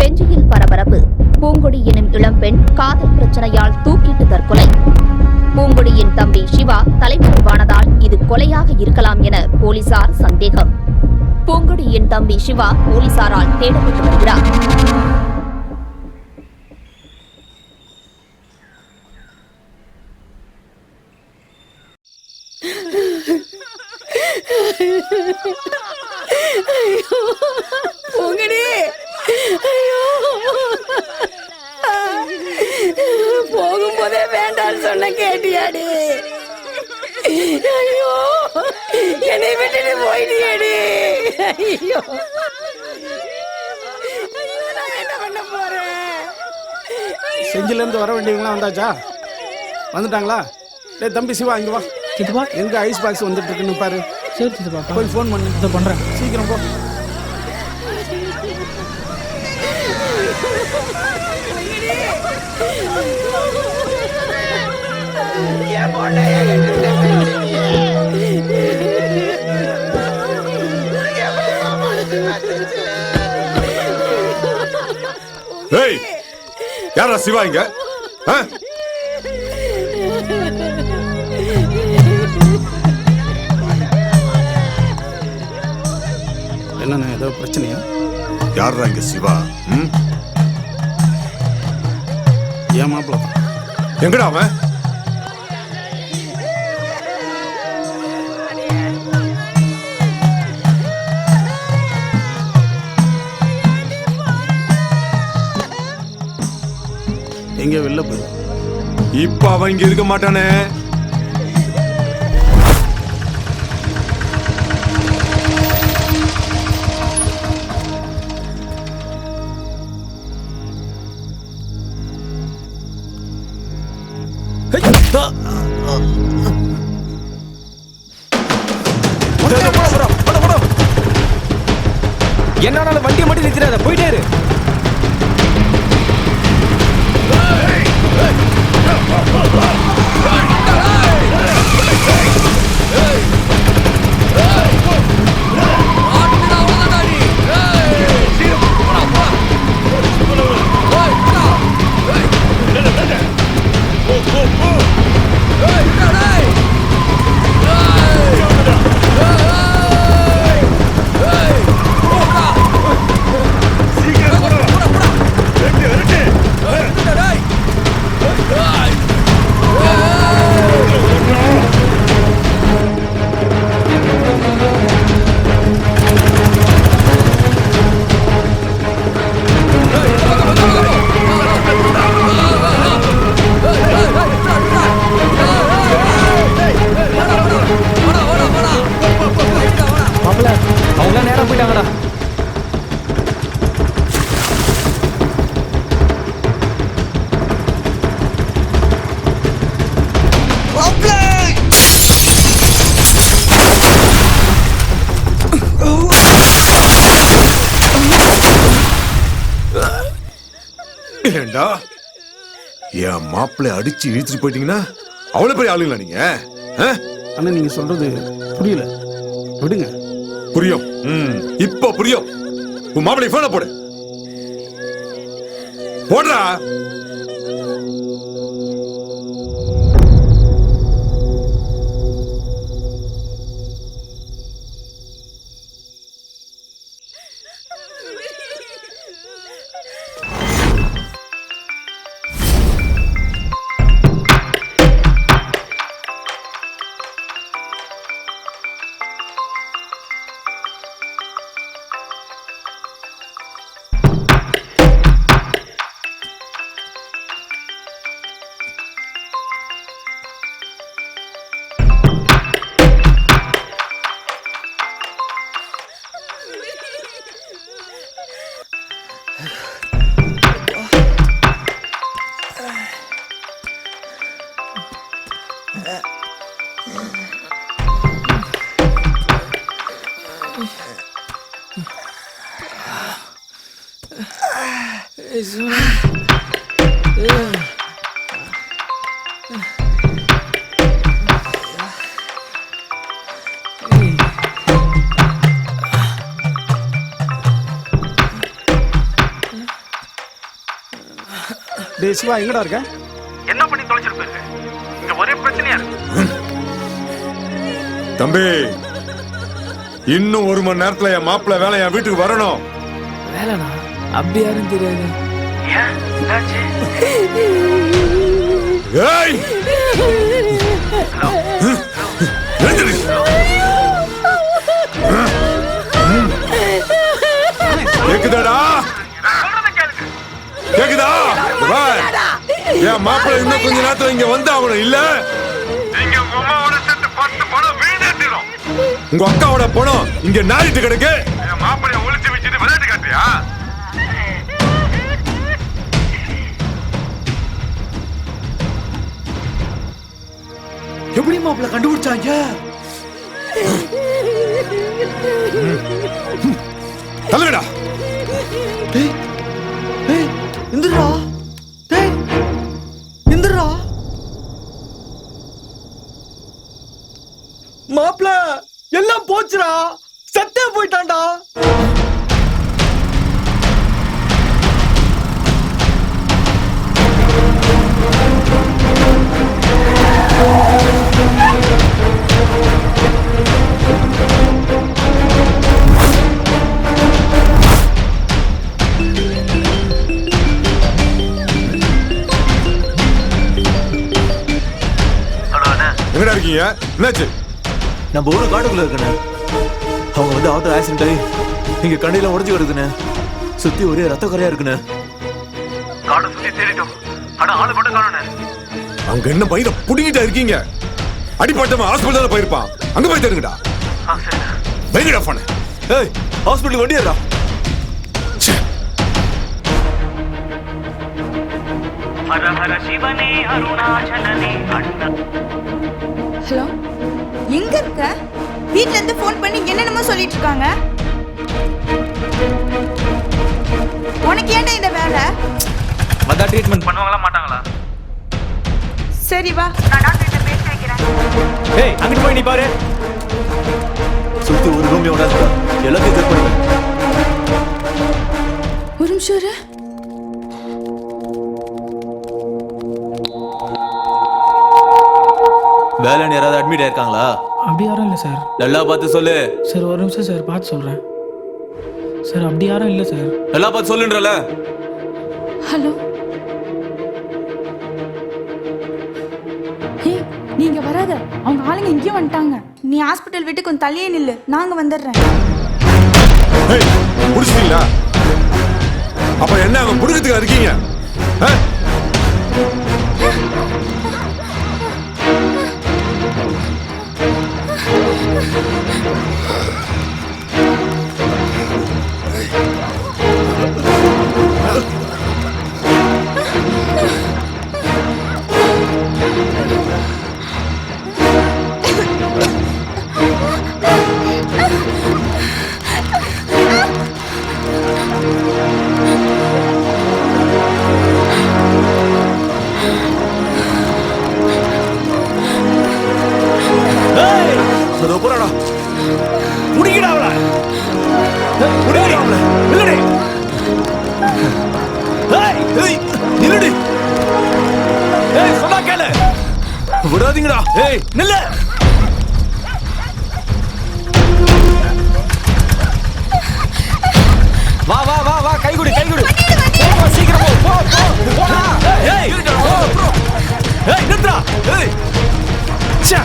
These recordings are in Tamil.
செஞ்சியில் பரபரப்பு. பூங்கொடி எனும் இளம்பெண் காதல் பிரச்சனையால் தூக்கிட்டு தற்கொலை. பூங்கொடியின் தம்பி சிவா தலைமறைவானதால் இது கொலையாக இருக்கலாம் என போலீசார் சந்தேகம். பூங்கொடியின் தம்பி சிவா போலீசாரால் தேடப்பட்டு வருகிறார். பூங்கடி ஐயோ போகும்போதே கேட்டியாடி? ஐயோ என்னை விட்டுட்டு போயிட்டியாடி? ஐயோ. ஐயோ, நான் என்ன பண்ண போறேன்? செஞ்சிலேருந்து வர வேண்டியவங்களாம் வந்தாச்சா? வந்துட்டாங்களா? டேய் தம்பி சிவா இங்க வா. சித்தப்பா எங்க ஐஸ் பாக்ஸ் வந்துட்டு இருக்குன்னு பாரு. சரி சித்தப்பா போய் ஃபோன் பண்ணு. இதை பண்றேன். சீக்கிரம் போ. ஏய் யாரா சிவா இங்க? என்னண்ணே ஏதோ பிரச்சனையா? யார்ரா இங்க சிவா? ஏன் மாப்பிள்ள எங்கடா அவன்? எங்க வெளில போய்? இப்ப அவன் இங்க இருக்க மாட்டானே. என்னால வண்டியை மட்டும் நிறுத்திடாத போயிட்டே ஏண்டா? என் மாப்பிள்ளை அடிச்சு இழுத்துட்டு போயிட்டீங்கன்னா அவ்வளவு பெரிய ஆளுங்களா நீங்க? ஆ? அண்ணா நீங்க சொல்றது புரியல. விடுங்க. புரியும். ம், இப்போ புரியும். உன் மாப்பிள்ளை போன போடு. போடுறா. டேய் சிவா எங்கடா இருக்க? என்ன பண்ணி தொலைச்சிட்டு போயிருக்க? இங்க ஒரே பிரச்சனையா இருக்கு. தம்பி இன்னும் ஒரு மணி நேரத்துல என் மாப்பிள்ளை வேலை என் வீட்டுக்கு வரணும். வேலைண்ணா அப்படி யாரும் தெரியாது. ஏன்? ஏய் என் மாப்பிள்ளை இன்னும் கொஞ்ச நேரத்துல இங்க வந்து அவனும் இல்ல? நீங்க உங்க அம்மாவோட சேர்த்து பத்து பணம் வீணேற்றிடும் உங்க அக்காவோட பணம் இங்க நாரிட்டு கிடக்கு. என் மாப்பிளைய ஒளிச்சு வச்சுட்டு விளையாட்டு காட்டியா எப்படி மாப்பிள்ள கண்டுபிடிச்சாங்க? டேய் இந்திரா என்னாச்சு? நம்ம ஊரு காட்டுக்குள்ள இருக்குண்ணே. அவங்க வந்து ஆட்டோ ஆக்சிடென்ட் ஆகி இங்க கண்டையில உடஞ்சு கிடக்குண்ணே சுத்தி ஒரே ரத்த கரையா இருக்குண்ணே. காடை சுத்தி தேடிட்டோம். ஆனா ஆளு மட்டும் காணோம் அங்க என்ன பையனை புடிங்கிட்டா இருக்கீங்க? அடிப்பட்டவன் ஹாஸ்பிட்டல் போயிருப்பான். அங்க போய் தேடுங்கடா. வைங்கடா போன ஏய் ஹாஸ்பிட்டல் வண்டி ஏறா ஹர ஹர சிவனே அருணாச்சலனே அண்ணா. ஹலோ? எங்க இருக்க? வீட்ல இருந்து ஃபோன் பண்ணி என்னென்னமோ சொல்லிட்டு இருக்காங்க. உனக்கு ஏன்டா இந்த வேலை? வந்தா ட்ரீட்மெண்ட் பண்ணுவாங்களா மாட்டாங்களா? சரி வா. நான் டாக்டர் கிட்ட பேசி வைக்கிறேன். ஏய் அங்கிட்டு போய் நீ பாரு. சுத்தி ஒரு ரூம் எவ்வளோ இருக்கா எல்லாத்தையும் செக் பண்ணுங்க ஒரு நிமிஷம் இரு. வேலைன்னு யாராவது அட்மிட் ஆயிருக்காங்களா? அப்படி யாரும் இல்லை சார். நல்லா பார்த்து சொல்லு. சார் ஒரு நிமிஷம் சார் பார்த்து சொல்கிறேன் சார் அப்படி யாரும் இல்லை சார். நல்லா பார்த்து சொல்லுன்றல. ஹலோ. ஹே நீங்க வராத. அவங்க ஆளுங்க இங்கேயும் வந்துட்டாங்க. நீ ஹாஸ்பிட்டல் விட்டு கொஞ்சம் தள்ளியே நில்லு. நாங்க வந்துடுறேன். ஏய் புடிச்சிட்டீங்களா? அப்ப என்ன அவன் புடுக்கிறதுக்கு இருக்கீங்க? ஆ? Oh, my God. ஏய் நில்லு. வா வா வா வா கை கொடு கை கொடு. போ, சீக்கிரம் போ போ போ. போடா ஏய் போ. ஏய் நிறுத்துடா. ஏய். ச்சே.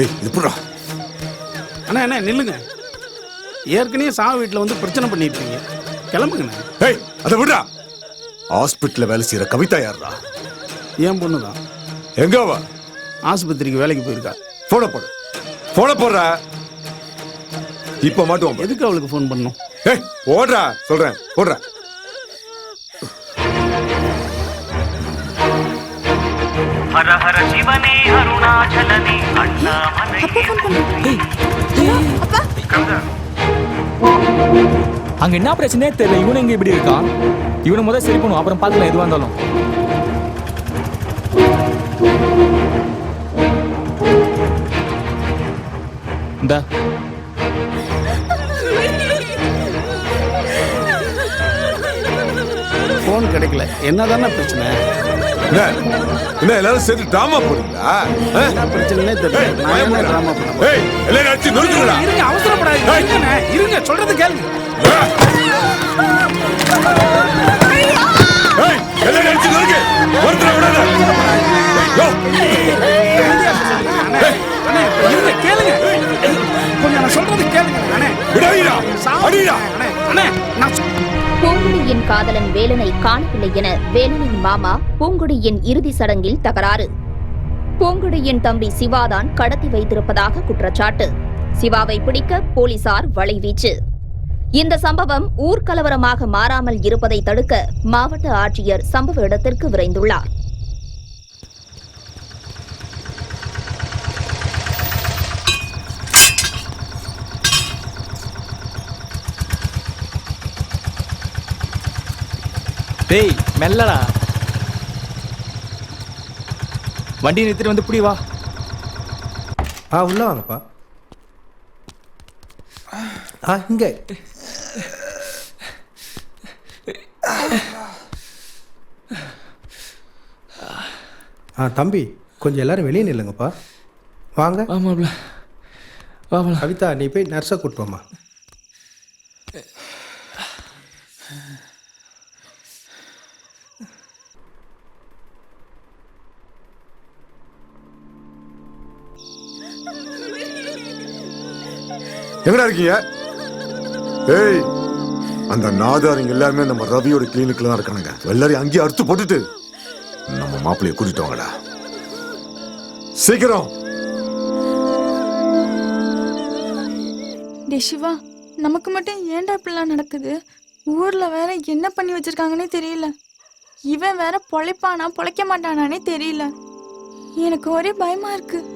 ஏய் இது புடுறா அண்ணா என்ன நில்லுங்க. ஏற்கனவே சாவு வீட்டில் வந்து பிரச்சனை பண்ணிட்டு இருக்கீங்க கிளம்புங்கண்ணே. ஏய் அதை விடுறா. ஹாஸ்பிட்டல்ல வேலை செய்யற கவிதா யாருடா என் பொண்ணு தான் எங்க அவ? ஆஸ்பத்திரிக்கு வேலைக்கு போயிருக்கா. போன போடு. போன போடுற. இப்ப மாட்டுவோம். எதுக்கு அவளுக்கு ஃபோன் பண்ணணும்? ஏய் ஓடுறா. சொல்றேன். போடுற ஹர ஹர சிவனே அருணாச்சலனே அண்ணாமலையே. கவிதா. அங்க என்ன பிரச்சனையே தெரியல. இவனு இங்கே இப்படி இருக்கான் இவனை முதல் சரி பண்ணுவோம். அப்புறம் பார்க்கலாம் எதுவாக இருந்தாலும். இந்த. கிடைக்கல. என்னதான பிரச்சனை? என்ன? எல்லாரும் சேர்த்து டிராமா? என்ன பிரச்சனைனே தெரியல. ட்ராமா ஏய் எல்லாரும் அடிச்சு நொறுக்குறா இருங்க அவசரப்படாதீங்க. இருங்கண்ணே, இருங்க சொல்றது கேளுங்க. ஏய். எல்லாரும் அடிச்சு நொறுக்கு ஒருத்தர விடாத. யோ, இருங்க கேளுங்க. கொஞ்சம் நான் சொல்றது கேளுங்க அண்ணே. விடாதீடா. அடிடா. அண்ணே அண்ணே நான் பூங்குடியின் காதலன் வேலனை காணவில்லை என வேலனின் மாமா பூங்குடியின் இறுதி சடங்கில் தகராறு. பூங்குடியின் தம்பி சிவாதான் கடத்தி வைத்திருப்பதாக குற்றச்சாட்டு. சிவாவை பிடிக்க போலீசார் வலைவீச்சு. இந்த சம்பவம் ஊர்க்கலவரமாக மாறாமல் இருப்பதை தடுக்க மாவட்ட ஆட்சியர் சம்பவ இடத்திற்கு விரைந்துள்ளார். டேய் மெல்லடா. வண்டி நிறுத்திட்டு வந்து இப்படி வா. ஆ உள்ள வாங்கப்பா. ஆ இங்க. ஆ தம்பி கொஞ்சம் எல்லாரும் வெளியே நில்லுங்கப்பா. வாங்க. ஆமாப்ல வாமல கவிதா நீ போய் நர்ஸை கூட்டுவாமா எங்கடா இருக்கீங்க? ஏய் அந்த நாதாரிங்க எல்லாருமே நம்ம ரவியோட கிளினிக்ல தான் இருக்கானுங்க. எல்லாரையும் அங்கேயே அறுத்து போட்டுட்டு நம்ம மாப்பிள்ளைய கூட்டிட்டு வாங்கடா. சீக்கிரம். டே சிவா நமக்கு மட்டும் ஏன்டா இப்படிலாம் நடக்குது? ஊர்ல வேற என்ன பண்ணி வச்சிருக்காங்கன்னே தெரியல. இவன் வேற பொழைப்பானா பொழைக்க மாட்டானானே தெரியல. எனக்கு ஒரே பயமா இருக்கு.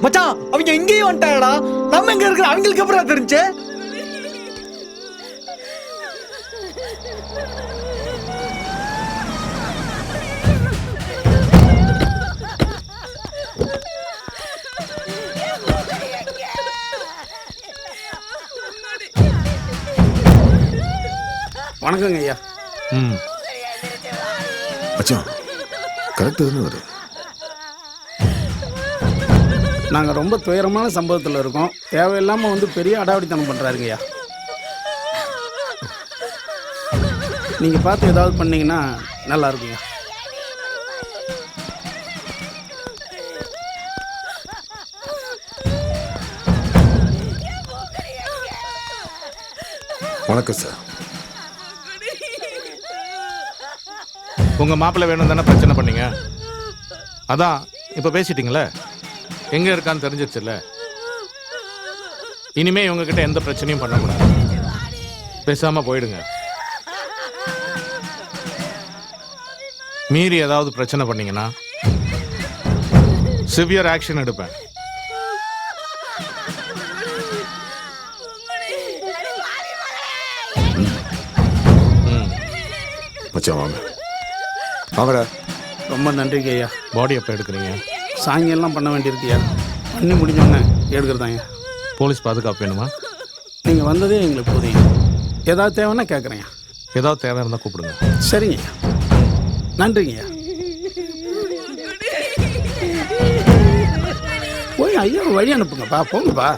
மச்சான் அவங்க எங்கேயும் வந்துட்டாங்கடா. நம்ம எங்க இருக்கிற அவங்களுக்கு அப்புறம் தெரிஞ்சு? வணக்கங்க ஐயா. ம். மச்சான் கரெக்ட் தானே வரு நாங்க ரொம்ப துயரமான சம்பவத்துல இருக்கோம். தேவையில்லாம வந்து பெரிய அடாவடித்தனம் பண்றாருங்க ஐயா. நீங்க பார்த்து ஏதாவது பண்ணீங்கன்னா நல்லா இருக்குங்க. வணக்கம் சார். உங்க மாப்பிள்ளை வேணும் தானே பிரச்சனை பண்ணீங்க? அதான் இப்ப பேசிட்டீங்களே எங்க இருக்கான்னு தெரிஞ்சிருச்சுல்ல? இனிமே இவங்க கிட்ட எந்த பிரச்சனையும் பண்ணக்கூடாது பேசாம போயிடுங்க. மீறி ஏதாவது பிரச்சனை பண்ணீங்கன்னா சிவியர் ஆக்ஷன் எடுப்பேன். ம் மச்சான் வாங்க. வாங்கடா ரொம்ப நன்றிங்க ஐயா. பாடி எப்போ எடுக்கிறீங்க. சாயங்காலம் பண்ண வேண்டியிருக்குயா? பண்ணி முடிஞ்சோடனே எடுக்கிறதாங்க. போலீஸ் பாதுகாப்பு வேணுமா? நீங்க வந்ததே எங்களுக்கு போதும் ஏதாவது தேவைன்னா கேட்குறேன் ஏதாவது தேவை இருந்தால் கூப்பிடுங்க. சரிங்க. நன்றிங்க. ஐயா போய் ஐயா வழி அனுப்புங்கப்பா. போங்கப்பா.